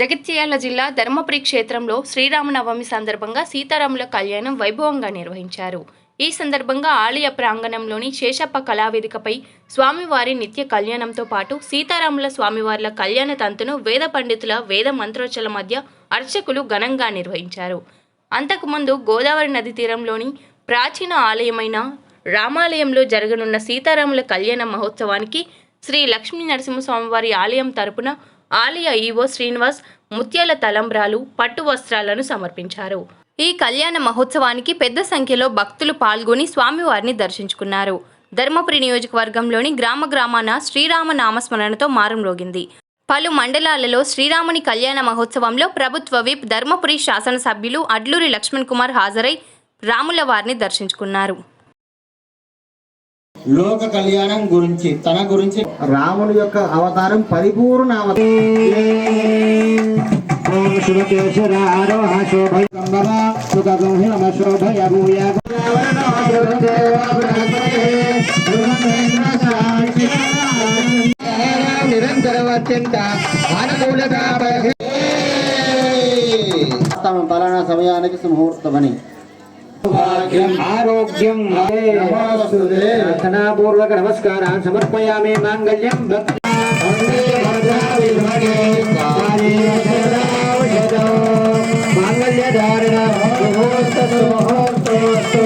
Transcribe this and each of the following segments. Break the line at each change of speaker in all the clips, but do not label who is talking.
జగిత్యాల జిల్లా ధర్మపురి క్షేత్రంలో శ్రీరామనవమి సందర్భంగా సీతారాముల కళ్యాణం వైభవంగా నిర్వహించారు. ఈ సందర్భంగా ఆలయ ప్రాంగణంలోని శేషప్ప కళావేదికపై స్వామివారి నిత్య కళ్యాణంతో పాటు సీతారాముల స్వామివార్ల కళ్యాణ తంతును వేద పండితుల వేద మంత్రోచ్చల మధ్య అర్చకులు ఘనంగా నిర్వహించారు. అంతకుముందు గోదావరి నది తీరంలోని ప్రాచీన ఆలయమైన రామాలయంలో జరగనున్న సీతారాముల కళ్యాణ మహోత్సవానికి శ్రీ లక్ష్మీ నరసింహస్వామివారి ఆలయం తరపున ఆలయ ఈవో శ్రీనివాస్ ముత్యాల తలంబ్రాలు పట్టు వస్త్రాలను సమర్పించారు. ఈ కళ్యాణ మహోత్సవానికి పెద్ద సంఖ్యలో భక్తులు పాల్గొని స్వామివారిని దర్శించుకున్నారు. ధర్మపురి నియోజకవర్గంలోని గ్రామ గ్రామాన శ్రీరామ నామస్మరణతో మారంరోగింది పలు మండలాలలో శ్రీరాముని కళ్యాణ మహోత్సవంలో ప్రభుత్వ విప్ ధర్మపురి శాసనసభ్యులు అడ్లూరి లక్ష్మణ్ కుమార్ హాజరై రాముల వారిని దర్శించుకున్నారు.
లోక కళ్యాణం గురించి తన గురించి. రాముని యొక్క అవతారం పరిపూర్ణ నిరంతరవర్తింత అనుకూలత పలానా సమయానికి ముహూర్తమని
ఆరోగ్యం. రచనాపూర్వక నమస్కారాన్ని సమర్పయామి మాంగళ్యం. మాంగళ్యధారణ ముహూర్తస్తు ముహూర్తోస్తు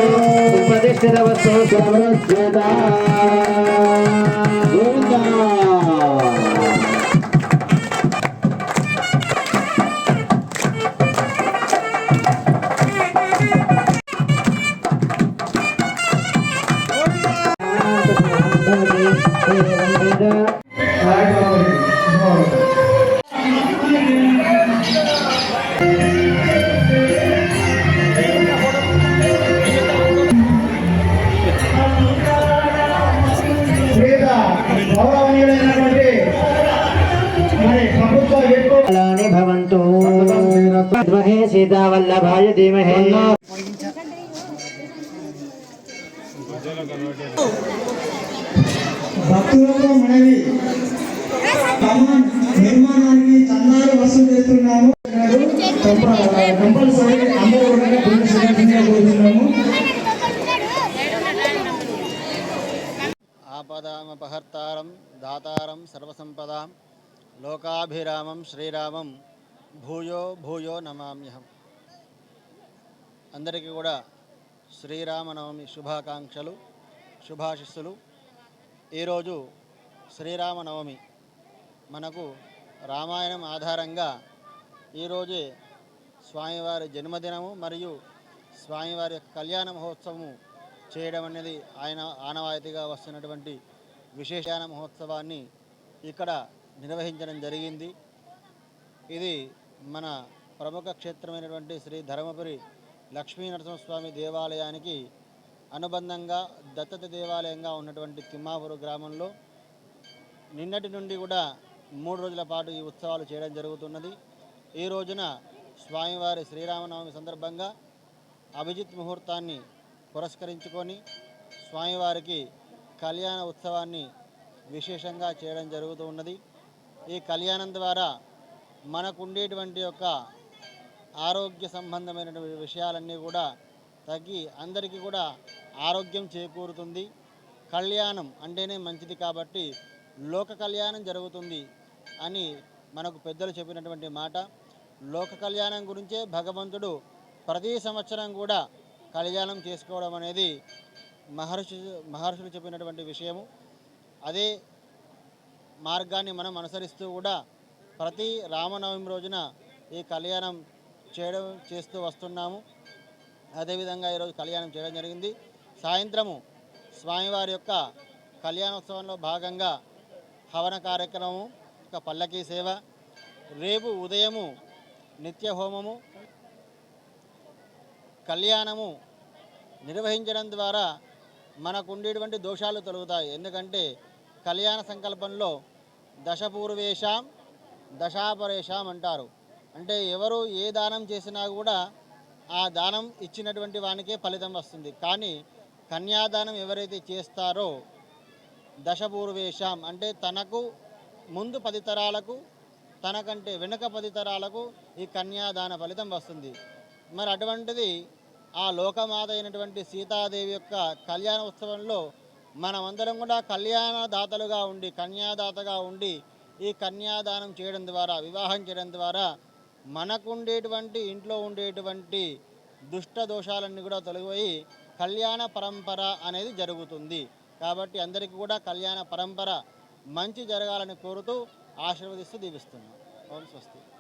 భవంతు. మహే సీతావల్లభాయ ధీమహే.
భక్తులతో మనవి. తమ నిర్మాణానికి చందాలు వసూలు చేస్తున్నాము. కంపల్సరీ అందరూ కూడా పుణ్యశ్రీగా కోరుతున్నాము
ఆపదామపహర్తారం దాతారం సర్వసంపదాం. లోకాభిరామం శ్రీరామం భూయో భూయో నమామ్యహం. అందరికీ కూడా శ్రీరామనవమి శుభాకాంక్షలు శుభాశిస్సులు. ఈరోజు శ్రీరామనవమి. మనకు రామాయణం ఆధారంగా ఈరోజే స్వామివారి జన్మదినము మరియు స్వామివారి యొక్క కళ్యాణ మహోత్సవము చేయడం అనేది ఆయన ఆనవాయితీగా వస్తున్నటువంటి విశేషాన మహోత్సవాన్ని ఇక్కడ నిర్వహించడం జరిగింది. ఇది మన ప్రముఖ క్షేత్రమైనటువంటి శ్రీ ధర్మపురి లక్ష్మీ నరసింహస్వామి దేవాలయానికి అనుబంధంగా దత్తత దేవాలయంగా ఉన్నటువంటి తిమ్మాపురు గ్రామంలో నిన్నటి నుండి కూడా మూడు రోజుల పాటు ఈ ఉత్సవాలు చేయడం జరుగుతున్నది. ఈ రోజున స్వామివారి శ్రీరామనవమి సందర్భంగా అభిజిత్ ముహూర్తాన్ని పురస్కరించుకొని స్వామివారికి కళ్యాణ ఉత్సవాన్ని విశేషంగా చేయడం జరుగుతూ ఉన్నది. ఈ కళ్యాణం ద్వారా మనకు ఉండేటువంటి యొక్క ఆరోగ్య సంబంధమైనటువంటి విషయాలన్నీ కూడా తగ్గి అందరికీ కూడా ఆరోగ్యం చేకూరుతుంది. కళ్యాణం అంటేనే మంచిది కాబట్టి లోక కళ్యాణం జరుగుతుంది అని మనకు పెద్దలు చెప్పినటువంటి మాట. లోక కళ్యాణం గురించే భగవంతుడు ప్రతి సంవత్సరం కూడా కళ్యాణం చేసుకోవడం అనేది మహర్షి మహర్షులు చెప్పినటువంటి విషయము. అదే మార్గాన్ని మనం అనుసరిస్తూ కూడా ప్రతి రామనవమి రోజున ఈ కళ్యాణం చేయడం చేస్తూ వస్తున్నాము. అదేవిధంగా ఈరోజు కళ్యాణం చేయడం జరిగింది. సాయంత్రము స్వామివారి యొక్క కళ్యాణోత్సవంలో భాగంగా హవన కార్యక్రమము ఒక పల్లకీ సేవ. రేపు ఉదయము నిత్య హోమము కళ్యాణము నిర్వహించడం ద్వారా మనకుండేటువంటి దోషాలు తొలుగుతాయి. ఎందుకంటే కళ్యాణ సంకల్పంలో దశపూర్వేషాం దశాపరేషాం అంటారు. అంటే ఎవరు ఏ దానం చేసినా కూడా ఆ దానం ఇచ్చినటువంటి వానికే ఫలితం వస్తుంది. కానీ కన్యాదానం ఎవరైతే చేస్తారో దశపూర్వేషాం అంటే తనకు ముందు పది తరాలకు తనకంటే వెనుక పది తరాలకు ఈ కన్యాదాన ఫలితం వస్తుంది. మరి అటువంటిది ఆ లోకమాత అయినటువంటి సీతాదేవి యొక్క కళ్యాణ ఉత్సవంలో మనమందరం కూడా కళ్యాణదాతలుగా ఉండి కన్యాదాతగా ఉండి ఈ కన్యాదానం చేయడం ద్వారా వివాహం చేయడం ద్వారా మనకుండేటువంటి ఇంట్లో ఉండేటువంటి దుష్ట దోషాలన్నీ కూడా తొలగిపోయి కళ్యాణ పరంపర అనేది జరుగుతుంది. కాబట్టి అందరికీ కూడా కళ్యాణ పరంపర మంచి జరగాలని కోరుతూ ఆశీర్వదిస్తూ దీవిస్తున్నాం. ఓం స్వస్తి.